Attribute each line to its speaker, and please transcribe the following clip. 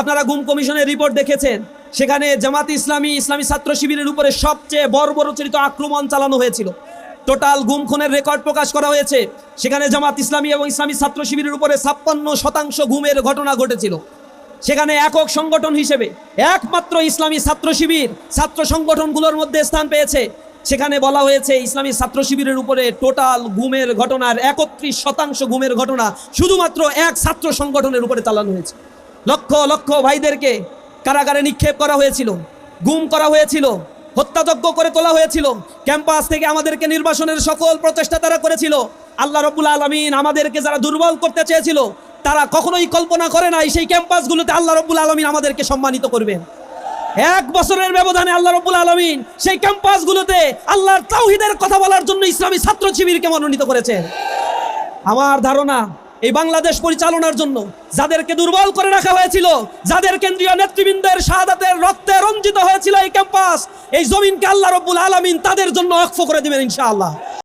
Speaker 1: আপনারা গুম কমিশনের রিপোর্ট দেখেছেন? সেখানে জামাত ইসলামী ইসলামী ছাত্র শিবিরের উপরে সবচেয়ে বড় বর্বরচরিত আক্রমণ চালানো হয়েছিল। টোটাল গুম খুনের রেকর্ড প্রকাশ করা হয়েছে। সেখানে জামাত ইসলামী এবং ইসলামী ছাত্র শিবিরের উপরে ছাপ্পান্ন শতাংশ গুমের ঘটনা ঘটেছিল। সেখানে একক সংগঠন হিসেবে একমাত্র ইসলামী ছাত্র শিবির ছাত্র সংগঠনগুলোর মধ্যে স্থান পেয়েছে। সেখানে বলা হয়েছে, ইসলামী ছাত্র শিবিরের উপরে টোটাল গুমের ঘটনার একত্রিশ শতাংশ গুমের ঘটনা শুধুমাত্র এক ছাত্র সংগঠনের উপরে চালানো হয়েছে। লক্ষ লক্ষ ভাইদেরকে কারাগারে নিক্ষেপ করা হয়েছিল, গুম করা হয়েছিল, হত্যাযজ্ঞ করে তোলা হয়েছিল, ক্যাম্পাস থেকে আমাদেরকে নির্বাসনের সকল প্রচেষ্টা তারা করেছিল। আল্লাহ রবুল আলমিন আমাদেরকে যারা দুর্বল করতে চেয়েছিল, তারা কখনোই কল্পনা করে নাই সেই ক্যাম্পাসগুলোতে আল্লাহ রব্বুল আলমিন আমাদেরকে সম্মানিত করবেন। এক বছরের ব্যবধানে আল্লাহ রব্বুল আলমিন সেই ক্যাম্পাসগুলোতে আল্লাহর তাওহিদের কথা বলার জন্য ইসলামী ছাত্র শিবিরকে মনোনীত করেছেন। আমার ধারণা এই বাংলাদেশ পরিচালনার জন্য যাদেরকে দুর্বল করে রাখা হয়েছিল, যাদের কেন্দ্রীয় নেতৃবৃন্দের শাহাদাতের রক্তে রঞ্জিত হয়েছিল এই ক্যাম্পাস, এই জমিনকে আল্লাহ রব্বুল আলমিন তাদের জন্য অক্ষ করে দেবেন ইনশাআল্লাহ।